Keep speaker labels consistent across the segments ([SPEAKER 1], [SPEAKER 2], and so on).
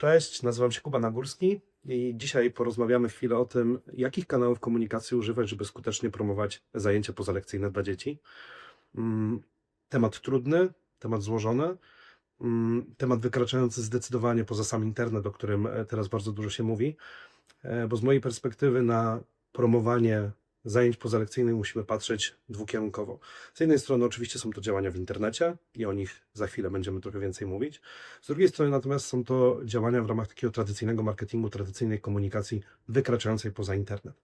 [SPEAKER 1] Cześć, nazywam się Kuba Nagórski i dzisiaj porozmawiamy chwilę o tym, jakich kanałów komunikacji używać, żeby skutecznie promować zajęcia pozalekcyjne dla dzieci. Mm, Temat trudny, temat złożony, mm, temat wykraczający zdecydowanie poza sam internet, o którym e, teraz bardzo dużo się mówi, E, bo z mojej perspektywy na promowanie zajęć pozalekcyjnych musimy patrzeć dwukierunkowo. Z jednej strony oczywiście są to działania w internecie i o nich za chwilę będziemy trochę więcej mówić. Z drugiej strony natomiast są to działania w ramach takiego tradycyjnego marketingu, tradycyjnej komunikacji wykraczającej poza internet.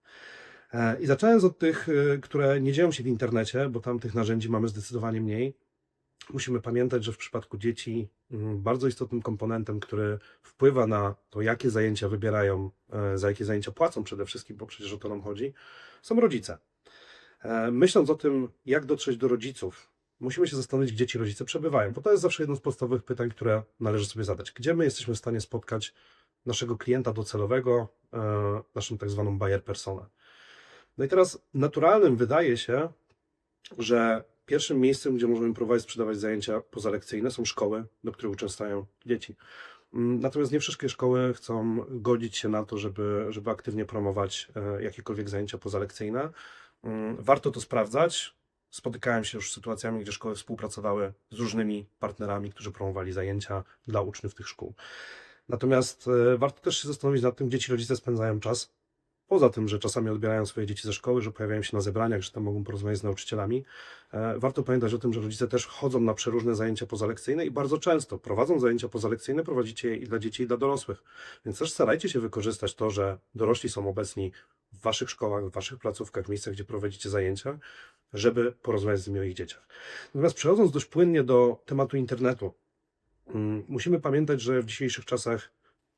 [SPEAKER 1] E, I zaczynając od tych, e, które nie dzieją się w internecie, bo tam tych narzędzi mamy zdecydowanie mniej, musimy pamiętać, że w przypadku dzieci mm, bardzo istotnym komponentem, który wpływa na to, jakie zajęcia wybierają, e, za jakie zajęcia płacą przede wszystkim, bo przecież o to nam chodzi, są rodzice. E, Myśląc o tym, jak dotrzeć do rodziców, musimy się zastanowić, gdzie ci rodzice przebywają, bo to jest zawsze jedno z podstawowych pytań, które należy sobie zadać. Gdzie my jesteśmy w stanie spotkać naszego klienta docelowego, e, naszą tak zwaną buyer personę. No i teraz naturalnym wydaje się, że pierwszym miejscem, gdzie możemy próbować sprzedawać zajęcia pozalekcyjne są szkoły, do których uczęszczają dzieci. Mm, Natomiast nie wszystkie szkoły chcą godzić się na to, żeby, żeby aktywnie promować e, jakiekolwiek zajęcia pozalekcyjne. Mm, Warto to sprawdzać. Spotykałem się już z sytuacjami, gdzie szkoły współpracowały z różnymi partnerami, którzy promowali zajęcia dla uczniów tych szkół. Natomiast e, warto też się zastanowić nad tym, gdzie ci rodzice spędzają czas. Poza tym, że czasami odbierają swoje dzieci ze szkoły, że pojawiają się na zebraniach, że tam mogą porozmawiać z nauczycielami, e, warto pamiętać o tym, że rodzice też chodzą na przeróżne zajęcia pozalekcyjne i bardzo często prowadzą zajęcia pozalekcyjne, prowadzicie je i dla dzieci, i dla dorosłych. Więc też starajcie się wykorzystać to, że dorośli są obecni w waszych szkołach, w waszych placówkach, miejscach, gdzie prowadzicie zajęcia, żeby porozmawiać z nimi o ich dzieciach. Natomiast przechodząc dość płynnie do tematu internetu, mm, musimy pamiętać, że w dzisiejszych czasach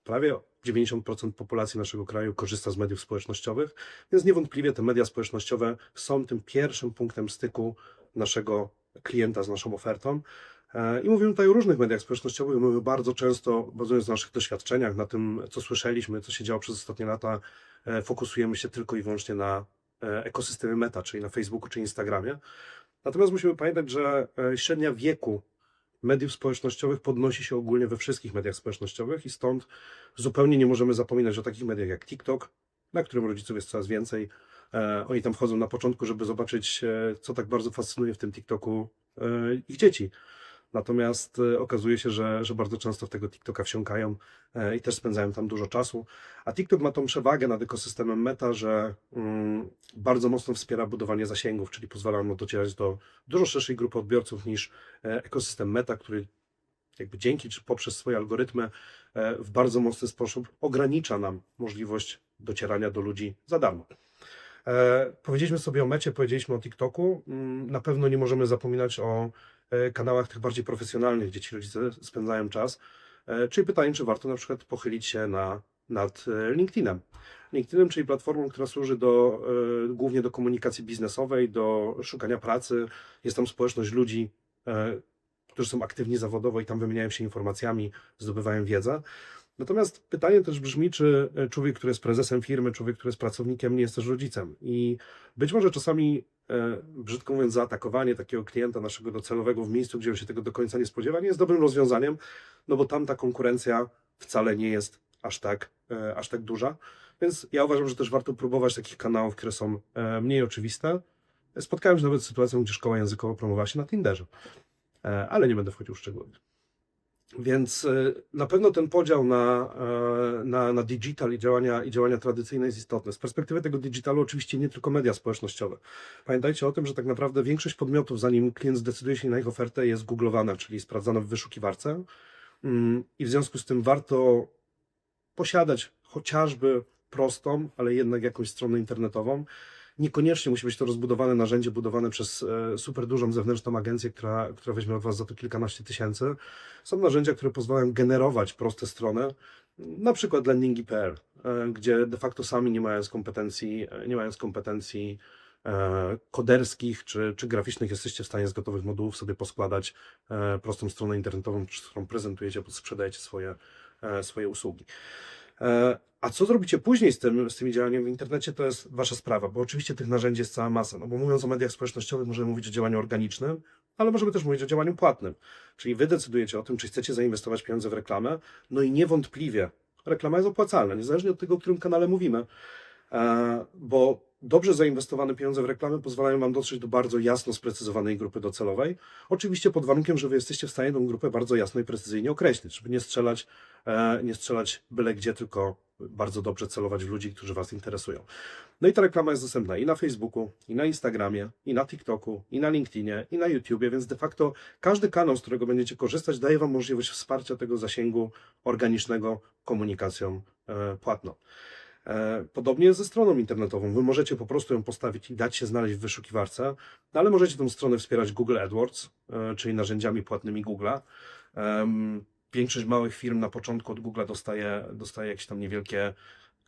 [SPEAKER 1] prawie 90% populacji naszego kraju korzysta z mediów społecznościowych, więc niewątpliwie te media społecznościowe są tym pierwszym punktem styku naszego klienta z naszą ofertą. E, I mówimy tutaj o różnych mediach społecznościowych. My bardzo często, bazując na naszych doświadczeniach, na tym, co słyszeliśmy, co się działo przez ostatnie lata, e, fokusujemy się tylko i wyłącznie na e, ekosystemie meta, czyli na Facebooku czy Instagramie. Natomiast musimy pamiętać, że średnia wieku mediów społecznościowych podnosi się ogólnie we wszystkich mediach społecznościowych i stąd zupełnie nie możemy zapominać o takich mediach jak TikTok, na którym rodziców jest coraz więcej. E, oni tam wchodzą na początku, żeby zobaczyć, e, co tak bardzo fascynuje w tym TikToku e, ich dzieci. Natomiast e, okazuje się, że, że bardzo często w tego TikToka wsiąkają e, i też spędzają tam dużo czasu. A TikTok ma tą przewagę nad ekosystemem Meta, że mm, bardzo mocno wspiera budowanie zasięgów, czyli pozwala mu docierać do dużo szerszej grupy odbiorców niż e, ekosystem Meta, który jakby dzięki czy poprzez swoje algorytmy e, w bardzo mocny sposób ogranicza nam możliwość docierania do ludzi za darmo. E, Powiedzieliśmy sobie o mecie, powiedzieliśmy o TikToku. Mm, Na pewno nie możemy zapominać o e, kanałach tych bardziej profesjonalnych, gdzie ci rodzice spędzają czas. E, Czyli pytanie, czy warto na przykład pochylić się na, nad LinkedInem. LinkedInem, czyli platformą, która służy do, głównie do komunikacji biznesowej, do szukania pracy. Jest tam społeczność ludzi, którzy są aktywni zawodowo i tam wymieniają się informacjami, zdobywają wiedzę. Natomiast pytanie też brzmi, czy e, człowiek, który jest prezesem firmy, człowiek, który jest pracownikiem, nie jest też rodzicem. I być może czasami, e, brzydko mówiąc, zaatakowanie takiego klienta naszego docelowego w miejscu, gdzie on się tego do końca nie spodziewa, nie jest dobrym rozwiązaniem, no bo tam ta konkurencja wcale nie jest aż tak, e, aż tak duża. Więc ja uważam, że też warto próbować takich kanałów, które są mniej oczywiste. Spotkałem się nawet z sytuacją, gdzie szkoła językowa promowała się na Tinderze, ale nie będę wchodził w szczegóły. Więc e, na pewno ten podział na, e, na, na digital i działania, i działania tradycyjne jest istotny. Z perspektywy tego digitalu oczywiście nie tylko media społecznościowe. Pamiętajcie o tym, że tak naprawdę większość podmiotów, zanim klient zdecyduje się na ich ofertę, jest googlowana, czyli sprawdzana w wyszukiwarce. Mm, I w związku z tym warto posiadać chociażby prostą, ale jednak jakąś stronę internetową. Niekoniecznie musi być to rozbudowane narzędzie budowane przez e, super dużą zewnętrzną agencję, która, która weźmie od Was za to kilkanaście tysięcy. Są narzędzia, które pozwalają generować proste strony, na przykład landingi.pl, e, gdzie de facto sami nie mając kompetencji, e, nie mając kompetencji koderskich czy, czy graficznych, jesteście w stanie z gotowych modułów sobie poskładać prostą stronę internetową, którą prezentujecie, sprzedajecie swoje, swoje usługi. E, A co zrobicie później z, tym, z tymi działaniami w internecie, to jest wasza sprawa, bo oczywiście tych narzędzi jest cała masa. No bo mówiąc o mediach społecznościowych, możemy mówić o działaniu organicznym, ale możemy też mówić o działaniu płatnym. Czyli wy decydujecie o tym, czy chcecie zainwestować pieniądze w reklamę, no i niewątpliwie reklama jest opłacalna, niezależnie od tego, o którym kanale mówimy, E, bo dobrze zainwestowane pieniądze w reklamę pozwalają wam dotrzeć do bardzo jasno sprecyzowanej grupy docelowej. Oczywiście pod warunkiem, że wy jesteście w stanie tą grupę bardzo jasno i precyzyjnie określić, żeby nie strzelać, e, nie strzelać byle gdzie, tylko bardzo dobrze celować w ludzi, którzy was interesują. No i ta reklama jest dostępna i na Facebooku, i na Instagramie, i na TikToku, i na LinkedInie, i na YouTubie, więc de facto każdy kanał, z którego będziecie korzystać, daje wam możliwość wsparcia tego zasięgu organicznego komunikacją e, płatną. E, Podobnie jest ze stroną internetową. Wy możecie po prostu ją postawić i dać się znaleźć w wyszukiwarce, no ale możecie tę stronę wspierać Google AdWords, e, czyli narzędziami płatnymi Google'a. Większość małych firm na początku od Google'a dostaje, dostaje jakieś tam niewielkie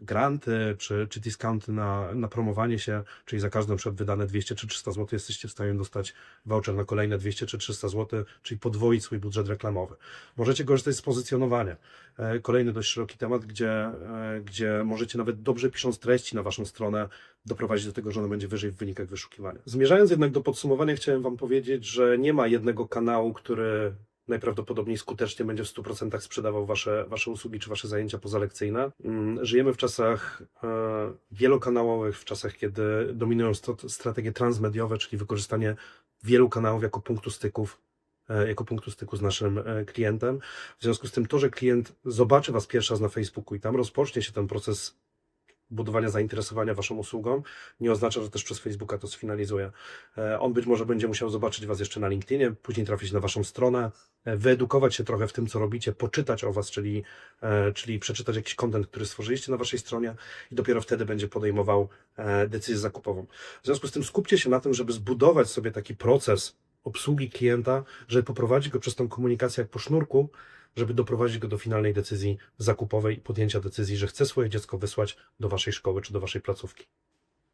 [SPEAKER 1] granty czy, czy discounty na, na promowanie się, czyli za każde na przykład wydane 200 czy 300 zł jesteście w stanie dostać voucher na kolejne 200 czy 300 zł, czyli podwoić swój budżet reklamowy. Możecie korzystać z pozycjonowania. E, Kolejny dość szeroki temat, gdzie, e, gdzie możecie nawet dobrze pisząc treści na waszą stronę doprowadzić do tego, że ona będzie wyżej w wynikach wyszukiwania. Zmierzając jednak do podsumowania, chciałem wam powiedzieć, że nie ma jednego kanału, który najprawdopodobniej skutecznie będzie w 100% sprzedawał wasze, wasze usługi czy wasze zajęcia pozalekcyjne. Mm, Żyjemy w czasach e, wielokanałowych, w czasach, kiedy dominują strategie transmediowe, czyli wykorzystanie wielu kanałów jako punktu styków e, jako punktu styku z naszym e, klientem. W związku z tym to, że klient zobaczy Was pierwszy raz na Facebooku i tam rozpocznie się ten proces budowania zainteresowania Waszą usługą, nie oznacza, że też przez Facebooka to sfinalizuje. On być może będzie musiał zobaczyć Was jeszcze na LinkedInie, później trafić na Waszą stronę, e, wyedukować się trochę w tym, co robicie, poczytać o Was, czyli, e, czyli przeczytać jakiś content, który stworzyliście na Waszej stronie i dopiero wtedy będzie podejmował e, decyzję zakupową. W związku z tym skupcie się na tym, żeby zbudować sobie taki proces obsługi klienta, żeby poprowadzić go przez tą komunikację jak po sznurku, żeby doprowadzić go do finalnej decyzji zakupowej i podjęcia decyzji, że chce swoje dziecko wysłać do waszej szkoły czy do waszej placówki.